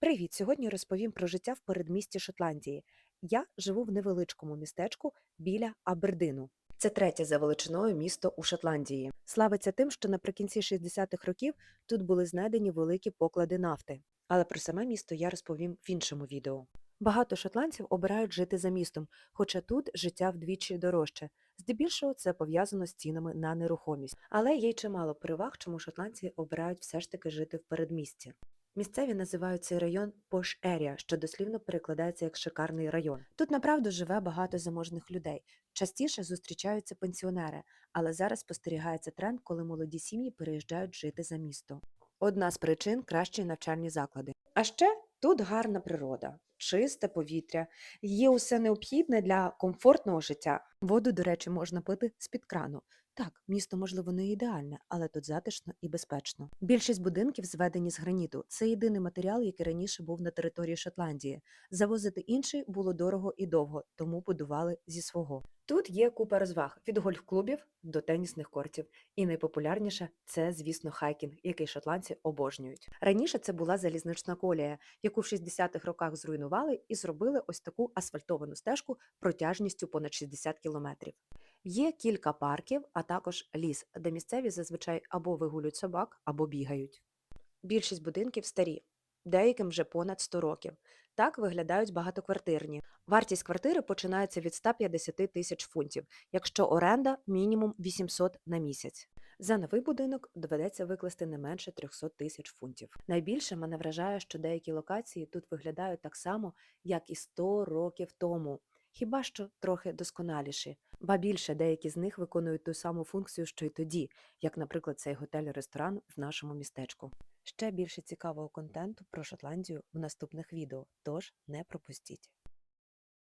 Привіт! Сьогодні розповім про життя в передмісті Шотландії. Я живу в невеличкому містечку біля Абердину. Це третє за величиною місто у Шотландії. Славиться тим, що наприкінці 60-х років тут були знайдені великі поклади нафти. Але про саме місто я розповім в іншому відео. Багато шотландців обирають жити за містом, хоча тут життя вдвічі дорожче. Здебільшого це пов'язано з цінами на нерухомість. Але є й чимало переваг, чому шотландці обирають все ж таки жити в передмісті. Місцеві називають цей район Пош Area, що дослівно перекладається як шикарний район. Тут направду живе багато заможних людей. Частіше зустрічаються пенсіонери, але зараз спостерігається тренд, коли молоді сім'ї переїжджають жити за місто. Одна з причин кращі навчальні заклади. А ще тут гарна природа, чисте повітря, є усе необхідне для комфортного життя. Воду, до речі, можна пити з-під крану. Так, місто, можливо, не ідеальне, але тут затишно і безпечно. Більшість будинків зведені з граніту. Це єдиний матеріал, який раніше був на території Шотландії. Завозити інший було дорого і довго, тому будували зі свого. Тут є купа розваг від гольф-клубів до тенісних кортів. І найпопулярніше це, звісно, хайкінг, який шотландці обожнюють. Раніше це була залізнична колія, яку в 60-х роках зруйнували і зробили ось таку асфальтовану стежку протяжністю понад 60 кілометрів. Є кілька парків, а також ліс, де місцеві зазвичай або вигулюють собак, або бігають. Більшість будинків старі, деяким вже понад 100 років. Так виглядають багатоквартирні. Вартість квартири починається від 150 тисяч фунтів, якщо оренда мінімум 800 на місяць. За новий будинок доведеться викласти не менше 300 тисяч фунтів. Найбільше мене вражає, що деякі локації тут виглядають так само, як і 100 років тому, хіба що трохи досконаліші. Ба більше деякі з них виконують ту саму функцію, що й тоді, як, наприклад, цей готель-ресторан в нашому містечку. Ще більше цікавого контенту про Шотландію в наступних відео, тож не пропустіть.